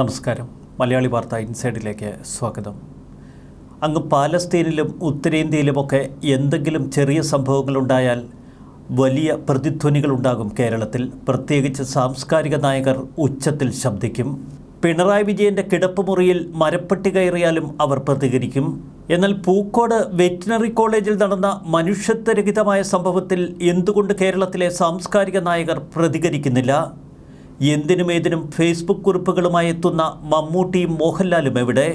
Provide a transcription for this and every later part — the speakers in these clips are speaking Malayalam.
നമസ്കാരം. മലയാളി വാർത്ത ഇൻസൈഡിലേക്ക് സ്വാഗതം. അങ്ങ് പാലസ്തീനിലും ഉത്തരേന്ത്യയിലുമൊക്കെ എന്തെങ്കിലും ചെറിയ സംഭവങ്ങളുണ്ടായാൽ വലിയ പ്രതിധ്വനികളുണ്ടാകും കേരളത്തിൽ. പ്രത്യേകിച്ച് സാംസ്കാരിക നായകർ ഉച്ചത്തിൽ ശബ്ദിക്കും. പിണറായി വിജയന്റെ കിടപ്പുമുറിയിൽ മരപ്പെട്ടി കയറിയാലും അവർ പ്രതികരിക്കും. എന്നാൽ പൂക്കോട് വെറ്റിനറി കോളേജിൽ നടന്ന മനുഷ്യത്വരഹിതമായ സംഭവത്തിൽ എന്തുകൊണ്ട് കേരളത്തിലെ സാംസ്കാരിക നായകർ പ്രതികരിക്കുന്നില്ല? എന്തിനും ഏതിനും ഫേസ്ബുക്ക് കുറിപ്പുകളുമായി എത്തുന്ന മമ്മൂട്ടിയും മോഹൻലാലും എവിടെ?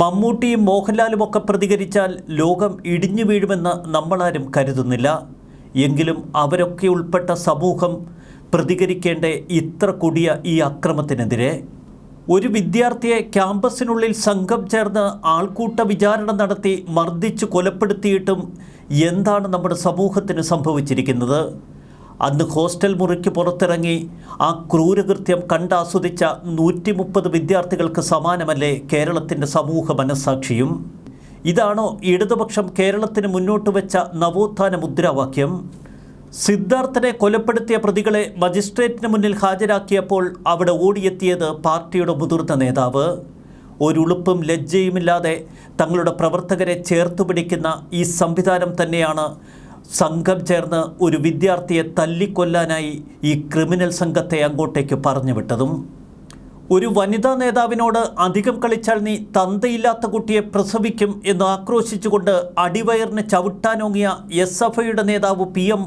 മമ്മൂട്ടിയും മോഹൻലാലും ഒക്കെ പ്രതികരിച്ചാൽ ലോകം ഇടിഞ്ഞു വീഴുമെന്ന് നമ്മളാരും കരുതുന്നില്ല. എങ്കിലും അവരൊക്കെ ഉൾപ്പെട്ട സമൂഹം പ്രതികരിക്കേണ്ട ഇത്ര കൊടിയ ഈ അക്രമത്തിനെതിരെ. ഒരു വിദ്യാർത്ഥിയെ ക്യാമ്പസിനുള്ളിൽ സംഘം ചേർന്ന് ആൾക്കൂട്ട വിചാരണ നടത്തി മർദ്ദിച്ച് കൊലപ്പെടുത്തിയിട്ടും എന്താണ് നമ്മുടെ സമൂഹത്തിന് സംഭവിച്ചിരിക്കുന്നത്? അന്ന് ഹോസ്റ്റൽ മുറിക്ക് പുറത്തിറങ്ങി ആ ക്രൂരകൃത്യം കണ്ടാസ്വദിച്ച നൂറ്റി മുപ്പത് വിദ്യാർത്ഥികൾക്ക് സമാനമല്ലേ കേരളത്തിന്റെ സമൂഹ മനസ്സാക്ഷിയും? ഇതാണോ ഇടതുപക്ഷം കേരളത്തിന് മുന്നോട്ട് വെച്ച നവോത്ഥാന മുദ്രാവാക്യം? സിദ്ധാർത്ഥനെ കൊലപ്പെടുത്തിയ പ്രതികളെ മജിസ്ട്രേറ്റിന് മുന്നിൽ ഹാജരാക്കിയപ്പോൾ അവിടെ ഓടിയെത്തിയത് പാർട്ടിയുടെ മുതിർന്ന നേതാവ്. ഒരുളുപ്പും ലജ്ജയുമില്ലാതെ തങ്ങളുടെ പ്രവർത്തകരെ ചേർത്തുപിടിക്കുന്ന ഈ സംവിധാനം തന്നെയാണ് സംഘം ചേർന്ന് ഒരു വിദ്യാർത്ഥിയെ തല്ലിക്കൊല്ലാനായി ഈ ക്രിമിനൽ സംഘത്തെ അങ്ങോട്ടേക്ക് പറഞ്ഞു വിട്ടതും ഒരു വനിതാ നേതാവിനോട് അധികം കളിച്ചാൽ നീ തന്തയില്ലാത്ത കുട്ടിയെ പ്രസവിക്കും എന്ന് ആക്രോശിച്ചുകൊണ്ട് അടിവയറിന് ചവിട്ടാനോങ്ങിയ എസ് എഫ് ഐയുടെ നേതാവ് പി എം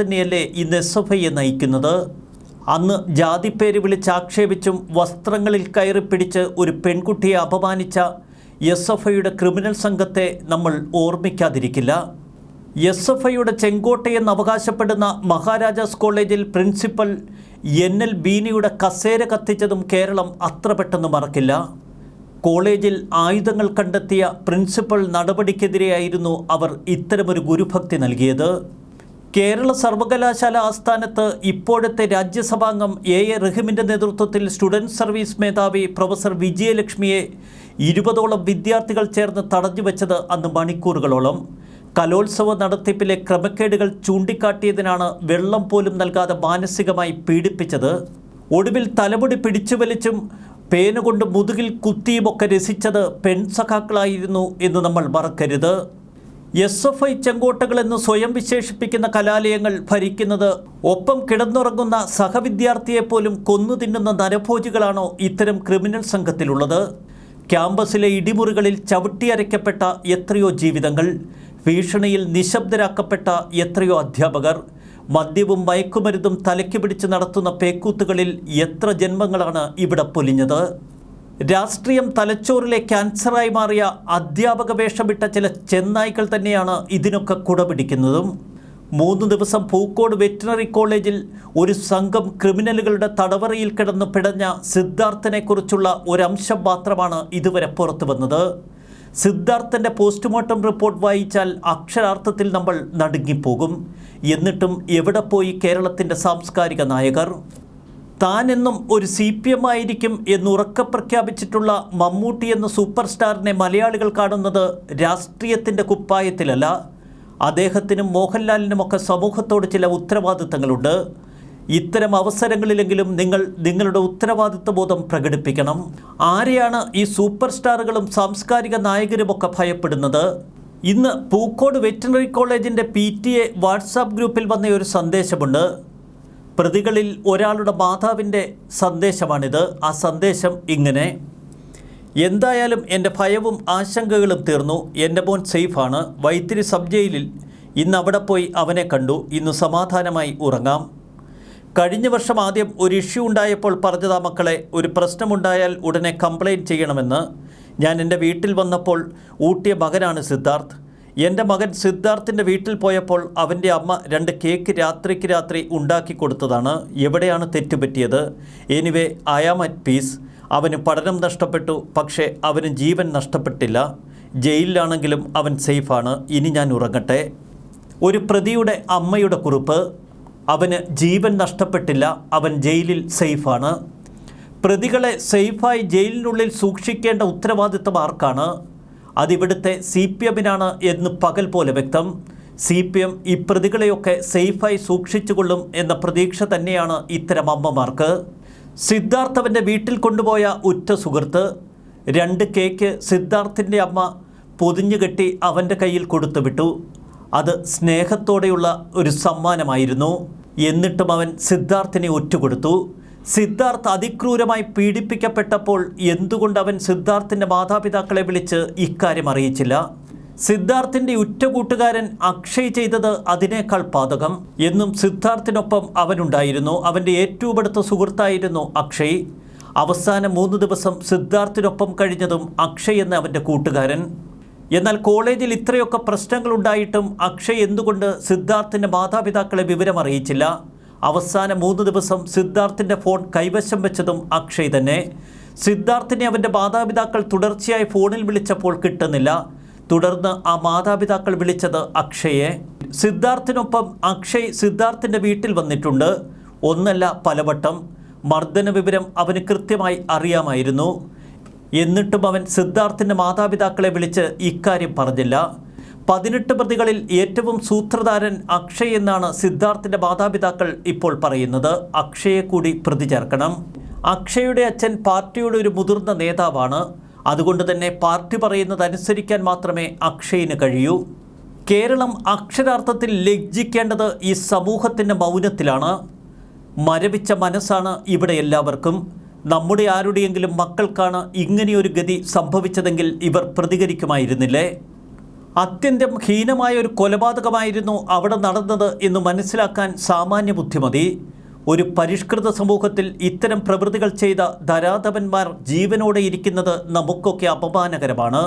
തന്നെയല്ലേ ഇന്ന് എസ് എഫ് ഐയെ നയിക്കുന്നത്? അന്ന് ജാതിപ്പേര് വിളിച്ച് ആക്ഷേപിച്ചും വസ്ത്രങ്ങളിൽ കയറി പിടിച്ച് ഒരു പെൺകുട്ടിയെ അപമാനിച്ച എസ് എഫ് ഐയുടെ ക്രിമിനൽ സംഘത്തെ നമ്മൾ ഓർമ്മിക്കാതിരിക്കില്ല. എസ് എഫ് ഐയുടെ ചെങ്കോട്ടയെന്ന് അവകാശപ്പെടുന്ന മഹാരാജാസ് കോളേജിൽ പ്രിൻസിപ്പൽ എൻ എൽ ബീനിയുടെ കസേര കത്തിച്ചതും കേരളം അത്ര പെട്ടെന്ന് മറക്കില്ല. കോളേജിൽ ആയുധങ്ങൾ കണ്ടെത്തിയ പ്രിൻസിപ്പൽ നടപടിക്കെതിരെയായിരുന്നു അവർ ഇത്തരമൊരു ഗുരുഭക്തി നൽകിയത്. കേരള സർവകലാശാല ആസ്ഥാനത്ത് ഇപ്പോഴത്തെ രാജ്യസഭാംഗം എ എ റഹിമിന്റെ നേതൃത്വത്തിൽ സ്റ്റുഡന്റ് സർവീസ് മേധാവി പ്രൊഫസർ വിജയലക്ഷ്മിയെ ഇരുപതോളം വിദ്യാർത്ഥികൾ ചേർന്ന് തടഞ്ഞു വെച്ചത് അന്ന് മണിക്കൂറുകളോളം. കലോത്സവ നടത്തിപ്പിലെ ക്രമക്കേടുകൾ ചൂണ്ടിക്കാട്ടിയതിനാണ് വെള്ളം പോലും നൽകാതെ മാനസികമായി പീഡിപ്പിച്ചത്. ഒടുവിൽ തലമുടി പിടിച്ചു വലിച്ചും പേനുകൊണ്ട് മുതുകിൽ കുത്തിയുമൊക്കെ രസിച്ചത് പെൺസഖാക്കളായിരുന്നു എന്ന് നമ്മൾ മറക്കരുത്. എസ് എഫ് ഐ ചെങ്കോട്ടകളെന്ന് സ്വയം വിശേഷിപ്പിക്കുന്ന കലാലയങ്ങൾ ഭരിക്കുന്നത് ഒപ്പം കിടന്നുറങ്ങുന്ന സഹവിദ്യാർത്ഥിയെപ്പോലും കൊന്നു തിന്നുന്ന നരഭോജികളാണോ ഇത്തരം ക്രിമിനൽ സംഘത്തിലുള്ളത്? ക്യാമ്പസിലെ ഇടിമുറികളിൽ ചവിട്ടിയരയ്ക്കപ്പെട്ട എത്രയോ ജീവിതങ്ങൾ. ഭീഷണിയിൽ നിശബ്ദരാക്കപ്പെട്ട എത്രയോ അധ്യാപകർ മദ്യവും മയക്കുമരുന്നും തലയ്ക്ക് പിടിച്ച് നടത്തുന്ന പേക്കൂത്തുകളിൽ എത്ര ജന്മങ്ങളാണ് ഇവിടെ പൊലിഞ്ഞത്? രാഷ്ട്രീയം തലച്ചോറിലെ ക്യാൻസറായി മാറിയ അധ്യാപക വേഷമിട്ട ചില ചെന്നായ്ക്കൾ തന്നെയാണ് ഇതിനൊക്കെ കുടപിടിക്കുന്നതും. മൂന്ന് ദിവസം പൂക്കോട് വെറ്റിനറി കോളേജിൽ ഒരു സംഘം ക്രിമിനലുകളുടെ തടവറയിൽ കിടന്ന് പിടഞ്ഞ സിദ്ധാർത്ഥനെക്കുറിച്ചുള്ള ഒരംശം മാത്രമാണ് ഇതുവരെ പുറത്തു വന്നത് സിദ്ധാർത്ഥന്റെ പോസ്റ്റ്മോർട്ടം റിപ്പോർട്ട് വായിച്ചാൽ അക്ഷരാർത്ഥത്തിൽ നമ്മൾ നടുങ്ങിപ്പോകും. എന്നിട്ടും എവിടെ പോയി കേരളത്തിന്റെ സാംസ്കാരിക നായകർ? താനെന്നും ഒരു സി പി എം ആയിരിക്കും എന്ന് ഉറക്കെ പ്രഖ്യാപിച്ചിട്ടുള്ള മമ്മൂട്ടി എന്ന സൂപ്പർ സ്റ്റാറിനെ മലയാളികൾ കാണുന്നത് രാഷ്ട്രീയത്തിന്റെ കുപ്പായത്തിലല്ല. അദ്ദേഹത്തിനും മോഹൻലാലിനുമൊക്കെ സമൂഹത്തോട് ചില ഉത്തരവാദിത്തങ്ങളുണ്ട്. ഇത്തരം അവസരങ്ങളിലെങ്കിലും നിങ്ങൾ നിങ്ങളുടെ ഉത്തരവാദിത്വ ബോധം പ്രകടിപ്പിക്കണം. ആരെയാണ് ഈ സൂപ്പർ സ്റ്റാറുകളും സാംസ്കാരിക നായകരുമൊക്കെ ഭയപ്പെടുന്നത്? ഇന്ന് പൂക്കോട് വെറ്റിനറി കോളേജിന്റെ പി ടി എ വാട്സാപ്പ് ഗ്രൂപ്പിൽ വന്ന ഒരു സന്ദേശമുണ്ട്. പ്രതികളിൽ ഒരാളുടെ മാതാവിന്റെ സന്ദേശമാണിത്. ആ സന്ദേശം ഇങ്ങനെ. എന്തായാലും എന്റെ ഭയവും ആശങ്കകളും തീർന്നു. എന്റെ മോൻ സേഫാണ്. വൈത്തിരി സബ് ജയിലിൽ ഇന്ന് അവിടെ പോയി അവനെ കണ്ടു. ഇന്ന് സമാധാനമായി ഉറങ്ങാം. കഴിഞ്ഞ വർഷം ആദ്യം ഒരു ഇഷ്യൂ ഉണ്ടായപ്പോൾ പറഞ്ഞതാ മക്കളെ ഒരു പ്രശ്നമുണ്ടായാൽ ഉടനെ കംപ്ലയിന്റ് ചെയ്യണമെന്ന്. ഞാൻ എന്റെ വീട്ടിൽ വന്നപ്പോൾ ഊട്ടിയ മകനാണ് സിദ്ധാർത്ഥ്. എന്റെ മകൻ സിദ്ധാർത്ഥിന്റെ വീട്ടിൽ പോയപ്പോൾ അവന്റെ അമ്മ രണ്ട് കേക്ക് രാത്രിക്ക് രാത്രി ഉണ്ടാക്കി കൊടുത്തതാണ്. എവിടെയാണ് തെറ്റുപറ്റിയത്? Anyway I am at peace. അവന് പഠനം നഷ്ടപ്പെട്ടു പക്ഷേ അവന് ജീവൻ നഷ്ടപ്പെട്ടില്ല. ജയിലിലാണെങ്കിലും അവൻ സേഫാണ്. ഇനി ഞാൻ ഉറങ്ങട്ടെ. ഒരു പ്രതിയുടെ അമ്മയുടെ കുറിപ്പ്. അവന് ജീവൻ നഷ്ടപ്പെട്ടില്ല അവൻ ജയിലിൽ സേഫാണ്. പ്രതികളെ സേഫായി ജയിലിനുള്ളിൽ സൂക്ഷിക്കേണ്ട ഉത്തരവാദിത്തം ആർക്കാണ്? അതിവിടുത്തെ സി പി എമ്മിനാണ് എന്ന് പകൽ പോലെ വ്യക്തം. സി പി എം ഈ പ്രതികളെയൊക്കെ സേഫായി സൂക്ഷിച്ചുകൊള്ളും എന്ന പ്രതീക്ഷ തന്നെയാണ് ഇത്തരം അമ്മമാർക്ക്. സിദ്ധാർത്ഥ് അവന്റെ വീട്ടിൽ കൊണ്ടുപോയ ഉറ്റ സുഹൃത്ത് രണ്ട് കേക്ക് സിദ്ധാർത്ഥിന്റെ അമ്മ പൊതിഞ്ഞുകെട്ടി അവന്റെ കയ്യിൽ കൊടുത്തു വിട്ടു അത് സ്നേഹത്തോടെയുള്ള ഒരു സമ്മാനമായിരുന്നു. എന്നിട്ടും അവൻ സിദ്ധാർത്ഥിനെ ഒറ്റുകൊടുത്തു. സിദ്ധാർത്ഥ് അതിക്രൂരമായി പീഡിപ്പിക്കപ്പെട്ടപ്പോൾ എന്തുകൊണ്ട് അവൻ സിദ്ധാർത്ഥിന്റെ മാതാപിതാക്കളെ വിളിച്ച് ഇക്കാര്യം അറിയിച്ചില്ല? സിദ്ധാർത്ഥിന്റെ ഉറ്റ കൂട്ടുകാരൻ അക്ഷയ് ചെയ്തത് അതിനേക്കാൾ പാതകം എന്നും സിദ്ധാർത്ഥിനൊപ്പം അവനുണ്ടായിരുന്നു. അവന്റെ ഏറ്റവും അടുത്ത സുഹൃത്തായിരുന്നു അക്ഷയ്. അവസാന മൂന്ന് ദിവസം സിദ്ധാർത്ഥിനൊപ്പം കഴിഞ്ഞതും അക്ഷയ് എന്ന അവന്റെ കൂട്ടുകാരൻ. എന്നാൽ കോളേജിൽ ഇത്രയൊക്കെ പ്രശ്നങ്ങൾ ഉണ്ടായിട്ടും അക്ഷയ് എന്തുകൊണ്ട് സിദ്ധാർത്ഥിന്റെ മാതാപിതാക്കളെ വിവരം അറിയിച്ചില്ല? അവസാന മൂന്ന് ദിവസം സിദ്ധാർത്ഥിന്റെ ഫോൺ കൈവശം വെച്ചതും അക്ഷയ് തന്നെ. സിദ്ധാർത്ഥിനെ അവന്റെ മാതാപിതാക്കൾ തുടർച്ചയായി ഫോണിൽ വിളിച്ചപ്പോൾ കിട്ടുന്നില്ല. തുടർന്ന് ആ മാതാപിതാക്കൾ വിളിച്ചത് അക്ഷയെ. സിദ്ധാർത്ഥിനൊപ്പം അക്ഷയ് സിദ്ധാർത്ഥിന്റെ വീട്ടിൽ വന്നിട്ടുണ്ട്. ഒന്നല്ല പലവട്ടം. മർദ്ദന വിവരം അവന് കൃത്യമായി അറിയാമായിരുന്നു. എന്നിട്ടും അവൻ സിദ്ധാർത്ഥിന്റെ മാതാപിതാക്കളെ വിളിച്ച് ഇക്കാര്യം പറഞ്ഞില്ല. പതിനെട്ട് പ്രതികളിൽ ഏറ്റവും സൂത്രധാരൻ അക്ഷയ് എന്നാണ് സിദ്ധാർത്ഥിന്റെ മാതാപിതാക്കൾ ഇപ്പോൾ പറയുന്നത്. അക്ഷയെ കൂടി പ്രതി ചേർക്കണം. അക്ഷയുടെ അച്ഛൻ പാർട്ടിയുടെ ഒരു മുതിർന്ന നേതാവാണ്. അതുകൊണ്ട് തന്നെ പാർട്ടി പറയുന്നത് അനുസരിക്കാൻ മാത്രമേ അക്ഷയിന് കഴിയൂ. കേരളം അക്ഷരാർത്ഥത്തിൽ ലജ്ജിക്കേണ്ടത് ഈ സമൂഹത്തിന്റെ മൗനത്തിലാണ്. മരവിച്ച മനസ്സാണ് ഇവിടെ എല്ലാവർക്കും. നമ്മുടെ ആരുടെയെങ്കിലും മക്കൾക്കാണ് ഇങ്ങനെയൊരു ഗതി സംഭവിച്ചതെങ്കിൽ ഇവർ പ്രതികരിക്കുമായിരുന്നില്ലേ? അത്യന്തം ഹീനമായ ഒരു കൊലപാതകമായിരുന്നു അവിടെ നടന്നത് എന്ന് മനസ്സിലാക്കാൻ സാമാന്യ ബുദ്ധിമതി. ഒരു പരിഷ്കൃത സമൂഹത്തിൽ ഇത്തരം പ്രവൃത്തികൾ ചെയ്ത ധരാധവന്മാർ ജീവനോടെ ഇരിക്കുന്നത് നമുക്കൊക്കെ അപമാനകരമാണ്.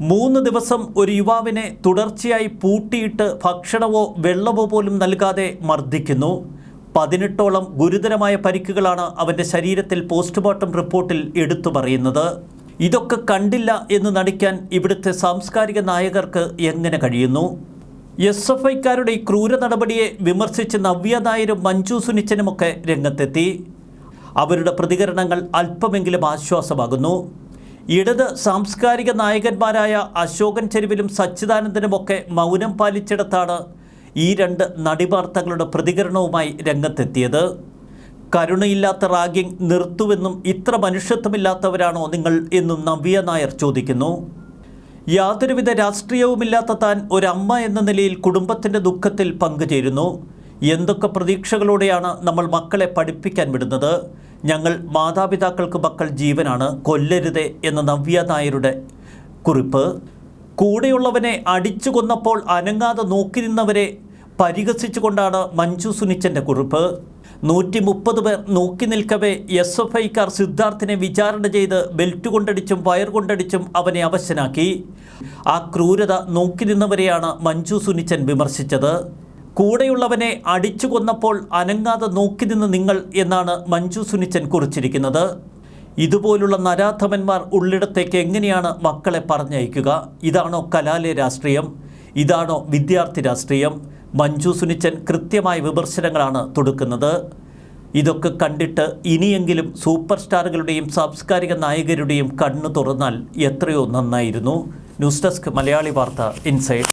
മൂന്ന് ദിവസം ഒരു യുവാവിനെ തുടർച്ചയായി പൂട്ടിയിട്ട് ഭക്ഷണമോ വെള്ളമോ പോലും നൽകാതെ മർദ്ദിക്കുന്നു. പതിനെട്ടോളം ഗുരുതരമായ പരിക്കുകളാണ് അവന്റെ ശരീരത്തിൽ പോസ്റ്റ്മോർട്ടം റിപ്പോർട്ടിൽ എടുത്തു പറയുന്നത്. ഇതൊക്കെ കണ്ടില്ല എന്ന് നടിക്കാൻ ഇവിടുത്തെ സാംസ്കാരിക നായകർക്ക് എങ്ങനെ കഴിയുന്നു? എസ് എഫ് ഐക്കാരുടെ ഈ ക്രൂര നടപടിയെ വിമർശിച്ച് നവ്യ നായരും മഞ്ജു സുനിച്ചനുമൊക്കെ രംഗത്തെത്തി. അവരുടെ പ്രതികരണങ്ങൾ അല്പമെങ്കിലും ആശ്വാസമാകുന്നു. ഇടത് സാംസ്കാരിക നായകന്മാരായ അശോകൻ ചെരുവിലും സച്ചിദാനന്ദനുമൊക്കെ മൗനം പാലിച്ചിടത്താണ് ഈ രണ്ട് നടിവാർത്തകളുടെ പ്രതികരണവുമായി രംഗത്തെത്തിയത്. കരുണയില്ലാത്ത റാഗിംഗ് നിർത്തുവെന്നും ഇത്ര മനുഷ്യത്വമില്ലാത്തവരാണോ നിങ്ങൾ എന്നും നവ്യ നായർ ചോദിക്കുന്നു. യാതൊരുവിധ രാഷ്ട്രീയവുമില്ലാത്ത താൻ ഒരമ്മ എന്ന നിലയിൽ കുടുംബത്തിന്റെ ദുഃഖത്തിൽ പങ്കുചേരുന്നു. എന്തൊക്കെ പ്രതീക്ഷകളോടെയാണ് നമ്മൾ മക്കളെ പഠിപ്പിക്കാൻ വിടുന്നത്? ഞങ്ങൾ മാതാപിതാക്കൾക്ക് മക്കൾ ജീവനാണ് കൊല്ലരുതേ എന്ന നവ്യ നായരുടെ കുറിപ്പ്. കൂടെയുള്ളവനെ അടിച്ചു കൊന്നപ്പോൾ അനങ്ങാതെ നോക്കി നിന്നവരെ പരിഹസിച്ചുകൊണ്ടാണ് മഞ്ജു സുനിച്ചന്റെ കുറിപ്പ്. നൂറ്റി മുപ്പത് പേർ നോക്കി നിൽക്കവേ എസ് എഫ് ഐക്കാർ സിദ്ധാർത്ഥിനെ വിചാരണ ചെയ്ത് ബെൽറ്റ് കൊണ്ടടിച്ചും വയർ കൊണ്ടടിച്ചും അവനെ അവശനാക്കി. ആ ക്രൂരത നോക്കി നിന്നവരെയാണ് മഞ്ജു സുനിച്ചൻ വിമർശിച്ചത്. കൂടെയുള്ളവനെ അടിച്ചു കൊന്നപ്പോൾ അനങ്ങാതെ നോക്കി നിന്ന് നിങ്ങൾ എന്നാണ് മഞ്ജു സുനിച്ചൻ കുറിച്ചിരിക്കുന്നത്. ഇതുപോലുള്ള നരാധമന്മാർ ഉള്ളിടത്തേക്ക് എങ്ങനെയാണ് മക്കളെ പറഞ്ഞയക്കുക? ഇതാണോ കലാലയ രാഷ്ട്രീയം? ഇതാണോ വിദ്യാർത്ഥി രാഷ്ട്രീയം? മഞ്ജു സുനിച്ചൻ കൃത്യമായ വിമർശനങ്ങളാണ് തൊടുക്കുന്നത്. ഇതൊക്കെ കണ്ടിട്ട് ഇനിയെങ്കിലും സൂപ്പർ സ്റ്റാറുകളുടെയും സാംസ്കാരിക നായകരുടെയും കണ്ണു തുറന്നാൽ എത്രയോ നന്നായിരുന്നു. ന്യൂസ് ഡെസ്ക് മലയാളി വാർത്ത ഇൻസൈഡ്.